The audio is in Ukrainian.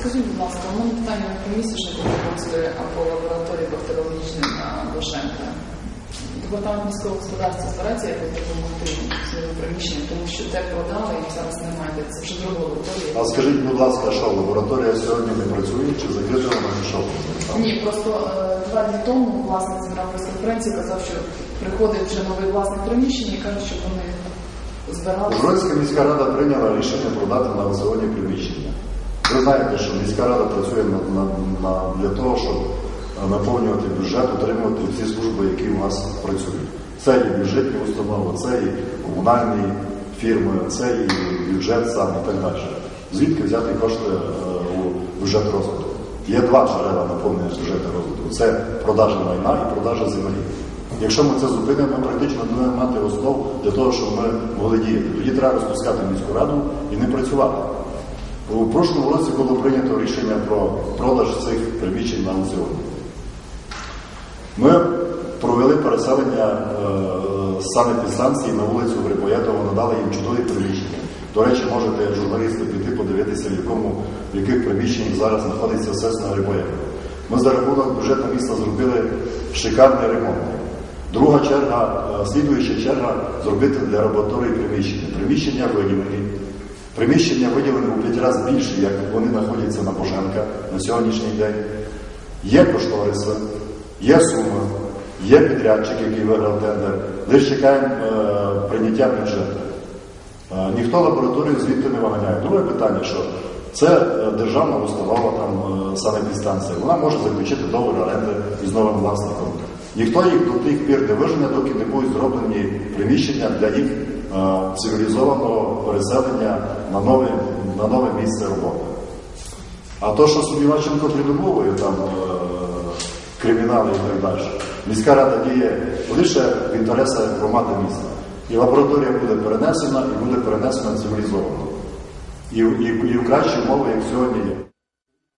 Скажіть, будь ласка, у мене питання про місячне будівництво або лабораторії бактеріологічної на Бошенка. Департамент міського господарства старається якось допомогти своїм приміщенням, тому що те продали і зараз немає. Це вже друга лабораторія. А скажіть, будь ласка, що лабораторія сьогодні не працює чи закрита вона чи що? Ні, просто е, два дні тому власник зібрав прес-конференції, казав, що приходить вже новий власник приміщення і каже, що вони збирали. Ужгородська міська рада прийняла рішення продати на аукціоні приміщення. Ви знаєте, що міська рада працює на, на, на, для того, щоб е, наповнювати бюджет, утримувати всі служби, які у нас працюють. Це і бюджетні установи, це і комунальні фірми, це і бюджет сам і так далі. Звідки взяти кошти е, у бюджет розвитку? Є два джерела наповнення бюджету розвитку. Це продажа майна і продажа землі. Якщо ми це зупинимо, ми практично будемо мати основ для того, щоб ми могли діяти. Тоді треба розпускати міську раду і не працювати. У прошлому році було прийнято рішення про продаж цих приміщень на аукціоні. Ми провели переселення е, з санепідстанції на вулицю Грибоєтова, надали їм чудові приміщення. До речі, можете журналісти піти подивитися, в якому в яких приміщеннях зараз знаходиться сесна Грибоєтова. Ми за рахунок бюджету міста зробили шикарний ремонт. Друга черга, е, слідуюча черга зробити для лабораторії приміщення. Приміщення виділені. Приміщення виділені у п'ять разів більше, як вони знаходяться на Боженка на сьогоднішній день. Є кошториси, є сума, є підрядчик, який виграв тендер. Лише чекаємо е, прийняття бюджету. Е, ніхто лабораторію звідти не виганяє. Друге питання, що це е, державна установа, там е, санепідстанція. Вона може заключити договір оренди із новим власником. Ніхто їх до тих пір не вижене, доки не будуть зроблені приміщення для їх цивілізованого переселення на нове, на нове місце роботи. А то, що собі Ваченко придумовує там е, кримінали і так далі, міська рада діє лише в інтересах громади міста. І лабораторія буде перенесена і буде перенесена цивілізовано. І, і, і в кращі умови, як сьогодні є.